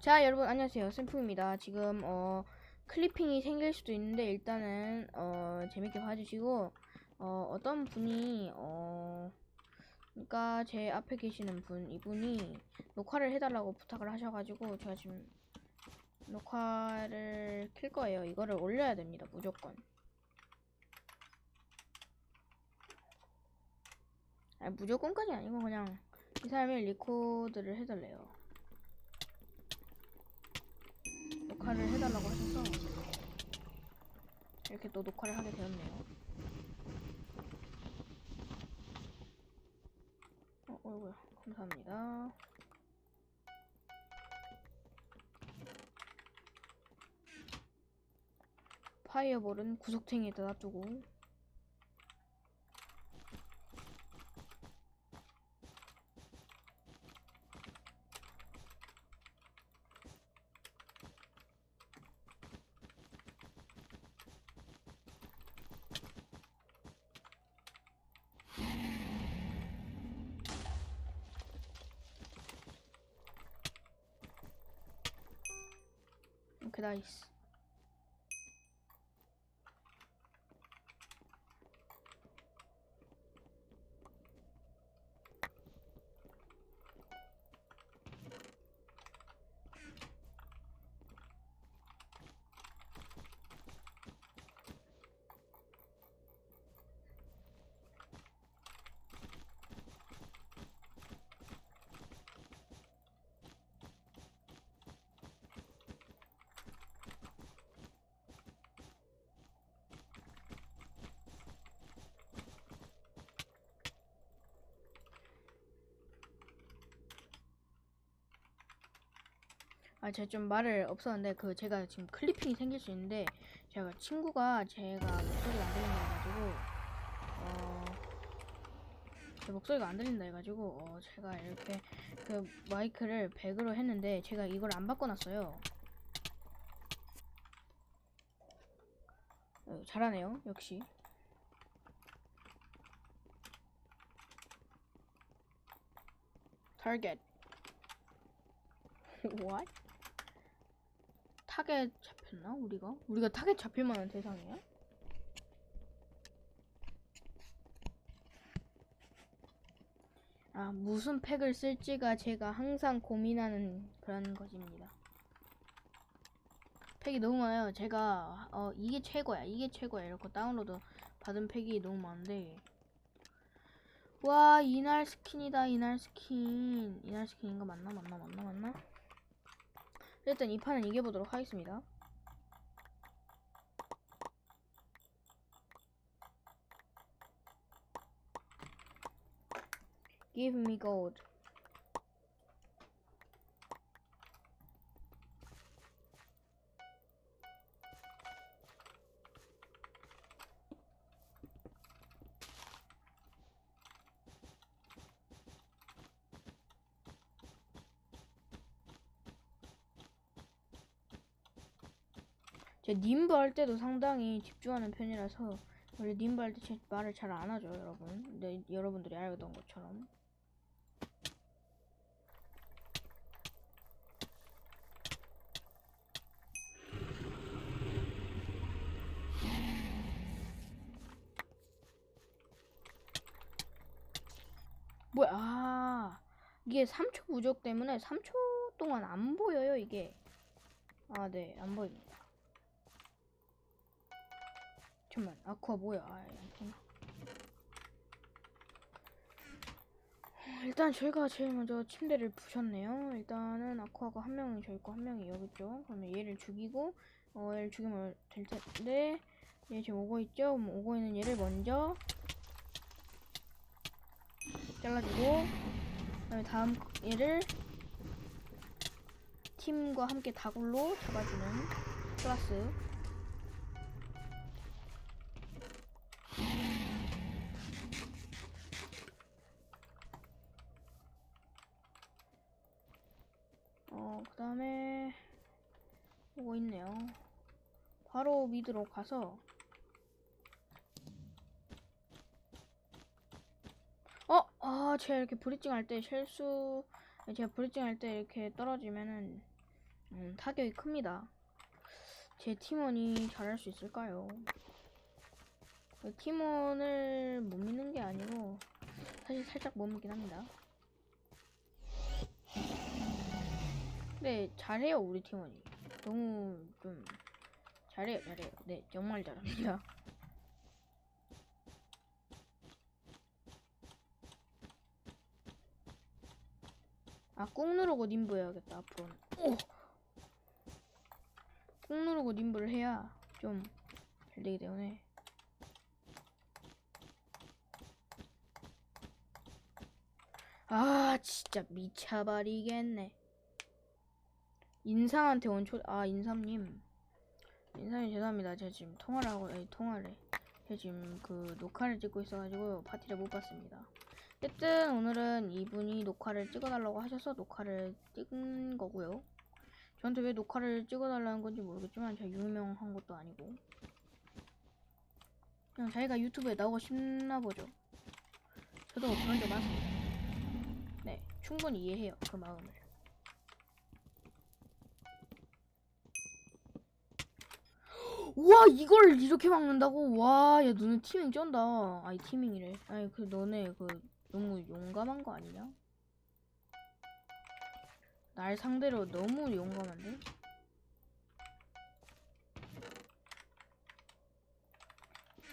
자 여러분 안녕하세요. 샘프입니다. 지금 어 클리핑이 생길 수도 있는데 일단은 어 재밌게 봐주시고 어 어떤 분이 어 그러니까 제 앞에 계시는 분 이분이 녹화를 해달라고 부탁을 하셔가지고 제가 지금 녹화를 킬 거예요. 이거를 올려야 됩니다 무조건. 아니 무조건까지 아니고 그냥 이 사람이 리코드를 해달래요 녹화를 해달라고 하셔서 이렇게 또 녹화를 하게 되었네요. 어, 어이구야. 감사합니다. 파이어볼은 구석탱이에다 놔두고 오 아, 제가 좀 말을 없었는데, 그, 제가 지금 클리핑이 생길 수 있는데, 제가 친구가 제가 목소리가 안 들린다 해가지고, 어, 제 목소리가 안 들린다 해가지고, 어, 제가 이렇게 그 마이크를 100으로 했는데, 제가 이걸 안 바꿔놨어요. 어, 잘하네요, 역시. target. What? 타겟 잡혔나 우리가? 우리가 타겟 잡힐 만한 대상이야? 아 무슨 팩을 쓸지가 제가 항상 고민하는 그런 것입니다. 팩이 너무 많아요. 제가 어 이게 최고야, 이게 최고야 이렇게 다운로드 받은 팩이 너무 많은데 와 이날 스킨이다 이날 스킨 이날 스킨인가 맞나 맞나 맞나 맞나? 일단 이 판은 이겨보도록 하겠습니다. Give me gold. 님부 할 때도 상당히 집중하는 편이라서 원래 님부 할때 제 말을 잘 안 하죠, 여러분. 근데 여러분들이 알던 것처럼. 뭐야? 아, 이게 3초 부족 때문에 3초 동안 안 보여요, 이게. 아, 네, 안 보입니다. 잠깐만. 아쿠아 뭐야? 아. 어, 일단 저희가 제일 먼저 침대를 부셨네요. 일단은 아쿠아가 한 명이 저 있고 한 명이 여기 있죠. 그러면 얘를 죽이고 어 얘를 죽이면 될 텐데 얘 지금 오고 있죠? 그럼 오고 있는 얘를 먼저 잘라주고 그다음에 다음 얘를 팀과 함께 다굴로 잡아주는 클라스 바로 미드로 가서 어, 아, 제가 이렇게 브리징 할 때 실수, 제가 브리징 할 때 이렇게 떨어지면은 음, 타격이 큽니다. 제 팀원이 잘할 수 있을까요? 그 팀원을 못 믿는 게 아니고 사실 살짝 못 믿긴 합니다. 네, 잘해요 우리 팀원이. 너무 좀 잘해요, 잘해요. 네, 정말 잘합니다. 아, 꾹 누르고 님부 해야겠다, 앞으로는. 오! 꾹 누르고 님부를 해야 좀 잘 되기 때문에. 아, 진짜 미쳐버리겠네. 인삼한테 원초, 아, 인삼님. 인삼님 죄송합니다. 제가 지금 통화를 하고, 아니, 통화를. 제가 지금 그 녹화를 찍고 있어가지고 파티를 못 봤습니다. 어쨌든 오늘은 이분이 녹화를 찍어달라고 하셔서 녹화를 찍은 거고요. 저한테 왜 녹화를 찍어달라는 건지 모르겠지만 제가 유명한 것도 아니고 그냥 자기가 유튜브에 나오고 싶나 보죠. 저도 그런 적 많습니다. 네, 충분히 이해해요 그 마음을. 와 이걸 이렇게 막는다고? 와, 야 너네 티밍 쩐다. 아이 티밍이래. 아니 그 너네 그 너무 용감한 거 아니냐? 날 상대로 너무 용감한데?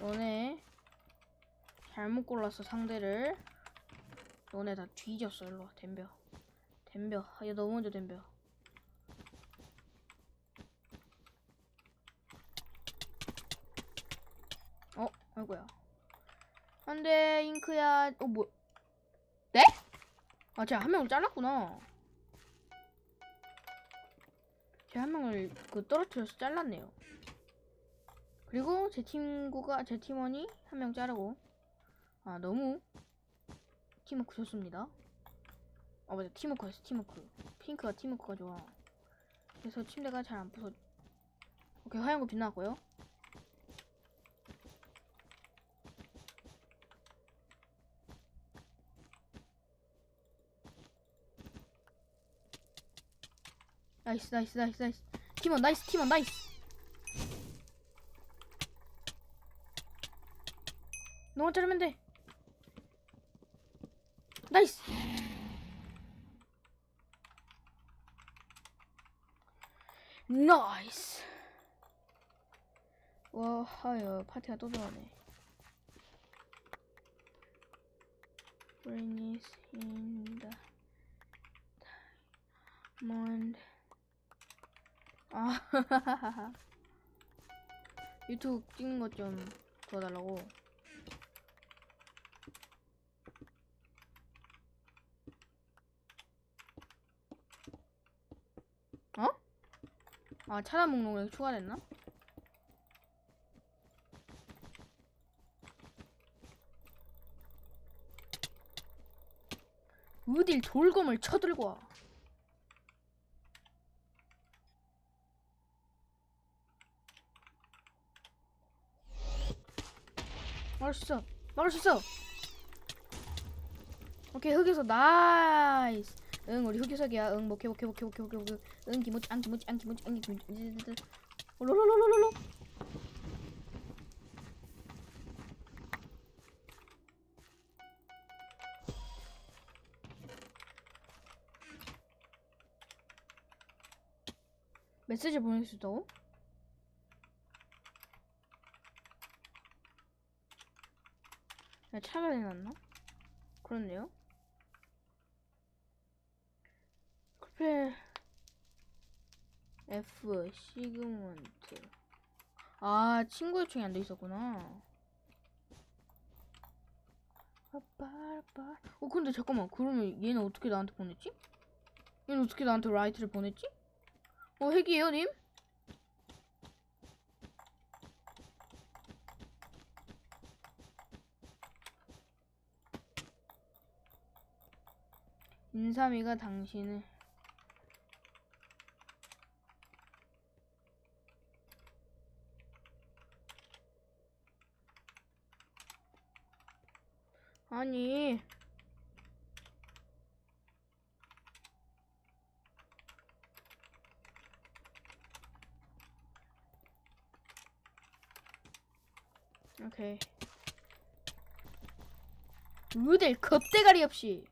너네 잘못 골랐어 상대를 너네 다 뒤졌어 일로와 덤벼 덤벼 아, 야너 먼저 덤벼 어 아이고야. 안돼 잉크야 어 뭐? 네? 아 제가 한 명을 잘랐구나. 제가 한 명을 그 떨어뜨려서 잘랐네요. 그리고 제 친구가 제 팀원이 한 명 자르고. 아 너무 팀워크 좋습니다. 아 맞아. 팀워크였어 팀워크. 핑크가 팀워크가 좋아. 그래서 침대가 잘 안 부서 오케이 하얀 거 빛나고요 나이스 나이스 나이스 나이스 팀원 나이스 팀원 나이스 너만 자르면 돼 나이스 나이스 와 하여 파티가 또 들어가네 Brain is in the diamond 아 유튜브 찍는 것 좀 도와달라고 어? 아 차단 목록에 추가됐나? 어딜 돌검을 쳐들고 와 막을 수 있어. 막을 수 있어. 오케이 흑유석. 나이스. 응 우리 흑유석이야. 응 오케이 오케이 오케이 오케이 응 기모찌 안 기모찌 안 기모찌 안 기모찌 롤롤롤롤롤. 메시지 보낼 수 있다고? 차가 해놨나? 그렇네요. 클페 F 시그먼트 아 친구 요청이 안 돼 있었구나. 어 근데 잠깐만 그러면 얘는 어떻게 나한테 보냈지? 얘는 어떻게 나한테 라이트를 보냈지? 어 핵이에요 님? 인삼이가 당신을. 아니. 오케이. 무들 겁대가리 없이.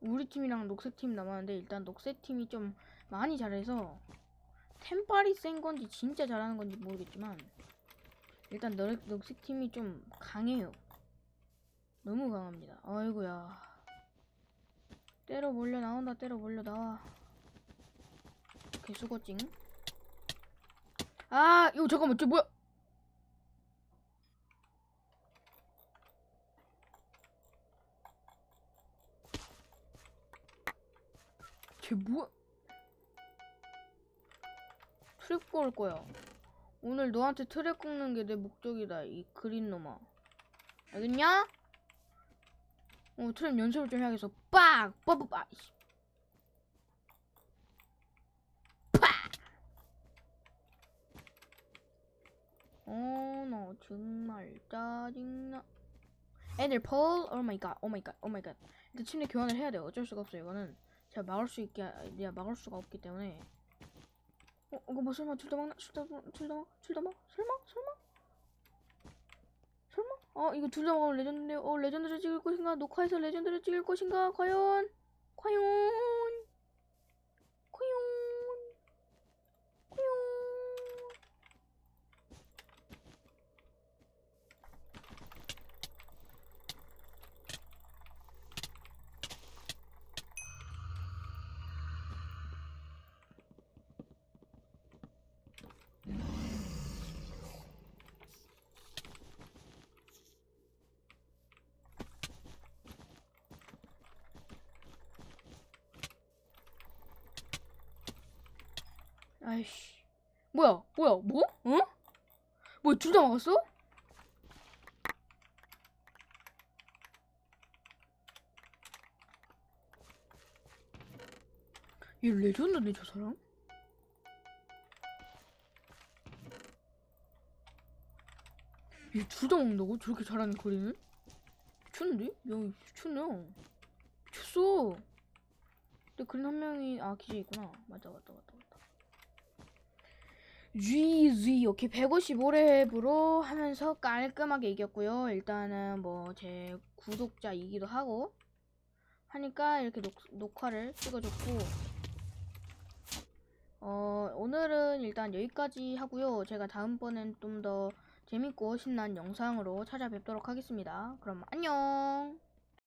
우리 팀이랑 녹색 팀 남았는데 일단 녹색 팀이 좀 많이 잘해서 템빨이 센 건지 진짜 잘하는 건지 모르겠지만 일단 너, 녹색 팀이 좀 강해요. 너무 강합니다. 아이고야. 때려 몰려 나온다. 때려 몰려 나와. 개수거찡. 아, 이거 잠깐만, 저 뭐야? 쟤 뭐야? 트랩 걸 거야. 오늘 너한테 트랩 꺾는 게 내 목적이다. 이 그린 놈아. 알겠냐? 어, 트랩 연습을 좀 해야겠어. 빡! 빠빠빠! 이씨. 어, 너 정말 짜증나. 애들 펄, 오 마이 갓, 오 마이 갓, 오 마이 갓. 일단 침대 교환을 해야 돼요. 어쩔 수가 없어요. 이거는 제가 막을 수 있게, 내가 막을 수가 없기 때문에. 어, 이거 뭐 설마 둘 다 막나? 둘 다, 둘 다, 둘다 막? 설마? 설마? 설마? 어, 이거 둘 다 막으면 레전드인데요. 어, 레전드를 찍을 것인가? 녹화해서 레전드를 찍을 것인가? 과연? 과연? 과연? 아이씨. 뭐야? 뭐야? 뭐? 어? 뭐야? 둘 다 막았어? 얘 레전드네 저 사람? 얘둘다 먹는다고? 저렇게 잘하는 거리는? 미쳤는데? 야 미쳤네 미쳤어 근데 그린 한 명이 아 기재 있구나 맞다 맞다 맞다 맞다 GG 오케이 155렙으로 하면서 깔끔하게 이겼고요. 일단은 뭐 제 구독자이기도 하고 하니까 이렇게 녹, 녹화를 찍어줬고 어 오늘은 일단 여기까지 하고요. 제가 다음번엔 좀 더 재밌고 신난 영상으로 찾아뵙도록 하겠습니다. 그럼 안녕